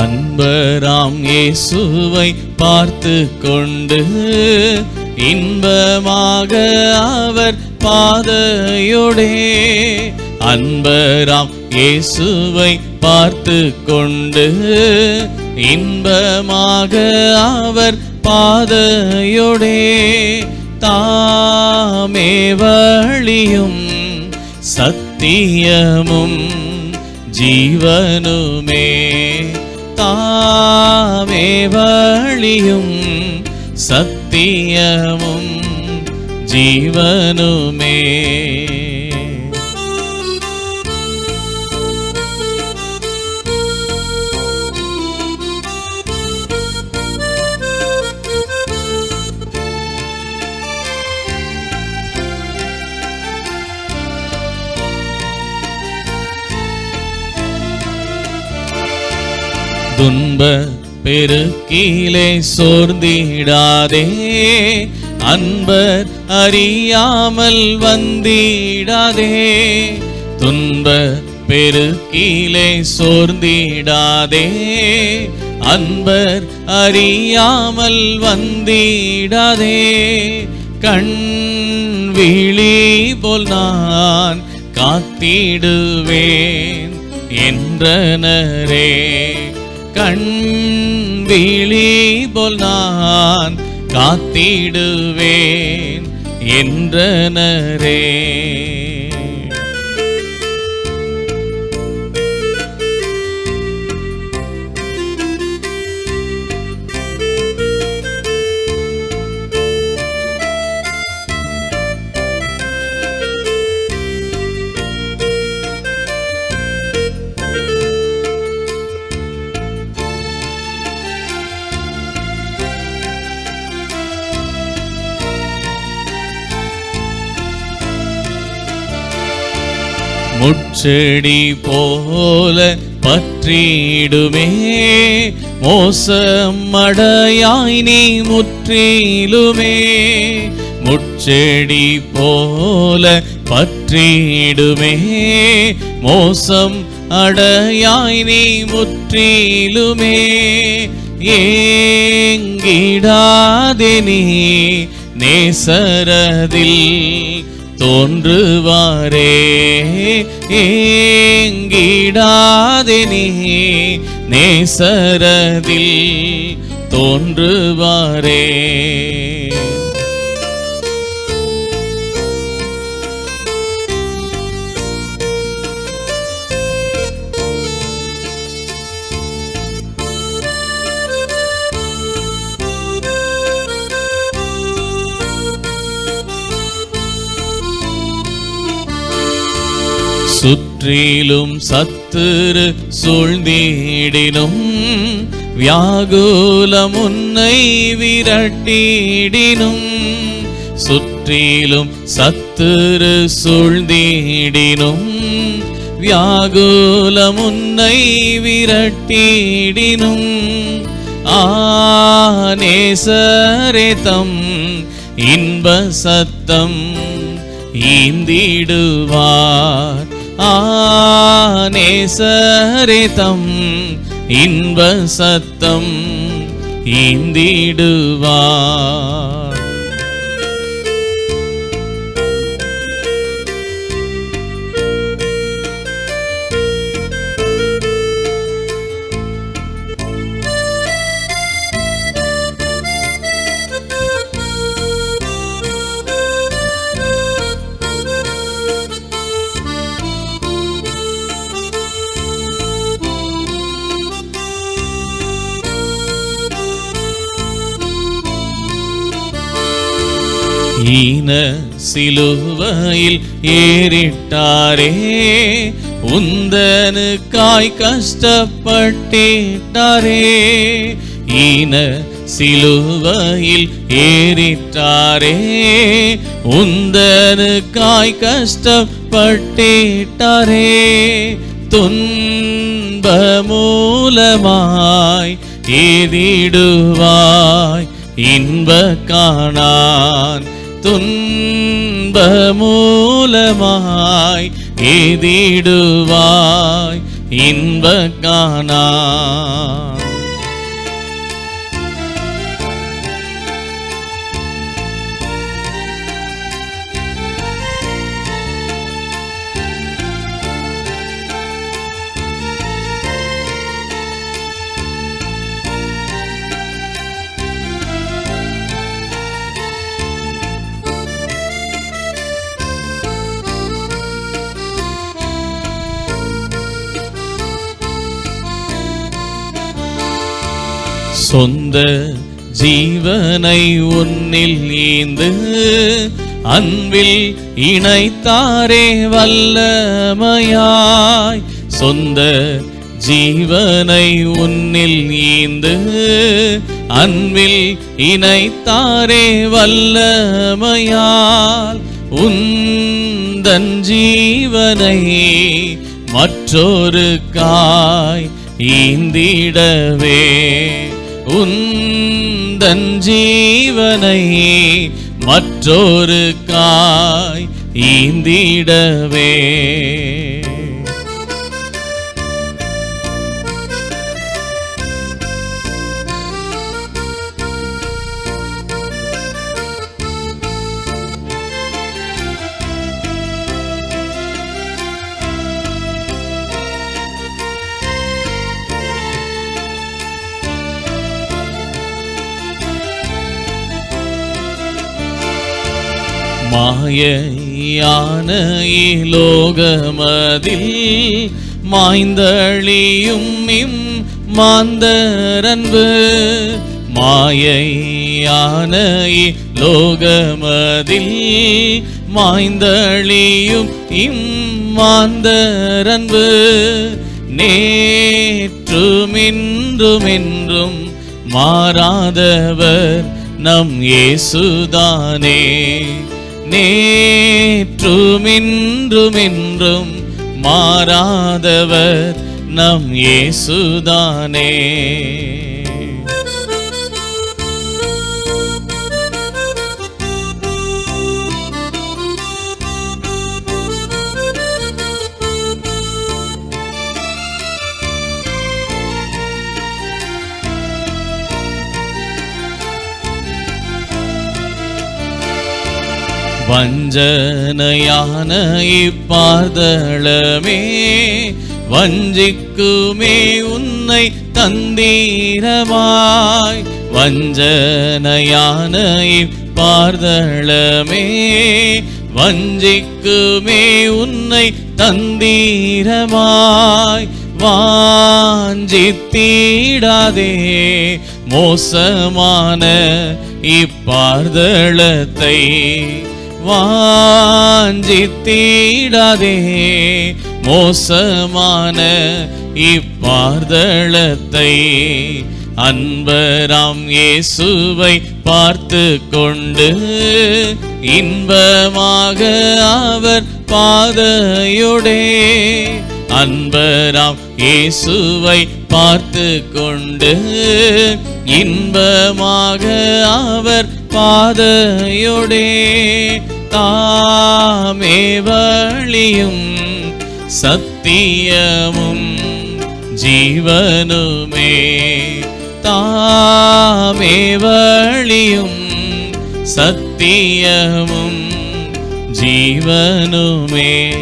அன்பராம் இயேசுவை பார்த்து கொண்டு இன்பமாக அவர் பாதையுடே அன்பராம் இயேசுவை பார்த்து கொண்டு இன்பமாக அவர் பாதையுடே தாமே வழியும் சத்தியமும் ஜீவனுமே. தாமே வழியும் சத்தியமும் ஜீவனுமே. துன்ப பெருக்கீழே சோர்ந்திடாதே. அன்பர் அறியாமல் வந்திடாதே. துன்ப பெருக்கீழே சோர்ந்திடாதே. அன்பர் அறியாமல் வந்திடாதே. கண் விழி போல் நான் காத்திடுவேன் என்றனரே. கண் விழி போல் நான் காத்திடுவேன் என்றனரே. முச்செடி போல பற்றிடுமே. மோசம் அடையாய் நீ முற்றிலுமே. முச்செடி போல பற்றிடுமே. மோசம் அடையாய் நீ முற்றிலுமே. ஏங்கிடாதே நீ நேசரதில் தோன்றுவாரே. ஏங்கிடாதே நீ நேசரதில் தோன்றுவாரே. சுற்றிலும் சத்துரு சூழ்ந்திடினும் வியாகுலம் உன்னை விரட்டிடினும் சுற்றிலும் சத்துரு சூழ்ந்திடினும் வியாகுலம் உன்னை விரட்டிடினும். ஆனேசரே தம் இன்ப சத்தம் ஈந்திடுவார். ஆனேசரே தம் இன்ப சத்தம் ஈந்திடுவார். ஈன சிலுவையில் ஏறிட்டாரே. உந்தனுக்காய் கஷ்டப்பட்டிட்டாரே. ஈன சிலுவையில் ஏறிட்டாரே. உந்தனுக்காய் கஷ்டப்பட்டிட்டாரே. துன்ப மூலமாய் ஏதிடுவாய் இன்ப காணான் துன்பமூலமாய் மூலமாய் ஏதிடுவாய் சொந்த ஜீவனை உன்னில் ஈந்து அன்பில் இணைத்தாரே வல்லமையாய். சொந்த ஜீவனை உன்னில் ஈந்து அன்பில் இணைத்தாரே வல்லமையால். உந்தன் ஜீவனை மற்றொரு காய் ஈந்திடவே. உந்தன் ஜீவனை மற்றொரு காய் ஈந்திடவே. மாயையான இலோகமதில் மாய்ந்தழியும் இம் மாந்தரன்பு. மாயையான லோகமதில் மாய்ந்தழியும் இம் மாந்தரன்பு. நேற்றுமின்றுமென்றும் மாறாதவர் நம் ஏசுதானே நேற்றுமின்றுமின்றும் மாறாதவர் நம் இயேசுதானே. வஞ்சனையான இப்பார்தளமே வஞ்சிக்குமே உன்னை தந்தீரமாய் வஞ்சனையான இப்பார்தளமே வஞ்சிக்குமே உன்னை தந்தீரமாய் வாஞ்சித்தீடாதே மோசமான இப்பார்தளத்தை வாஞ்சித்தீடாதே. மோசமான இப்பார்தளத்தை அன்பராம் இயேசுவை பார்த்து கொண்டு இன்பமாக அவர் பாதையுடே அன்பராம் இயேசுவை பார்த்து கொண்டு இன்பமாக அவர் பாதையுடே தாமே வழியும் சத்தியமும் ஜீவனுமே. தாமே வழியும் சத்தியமும் ஜீவனுமே.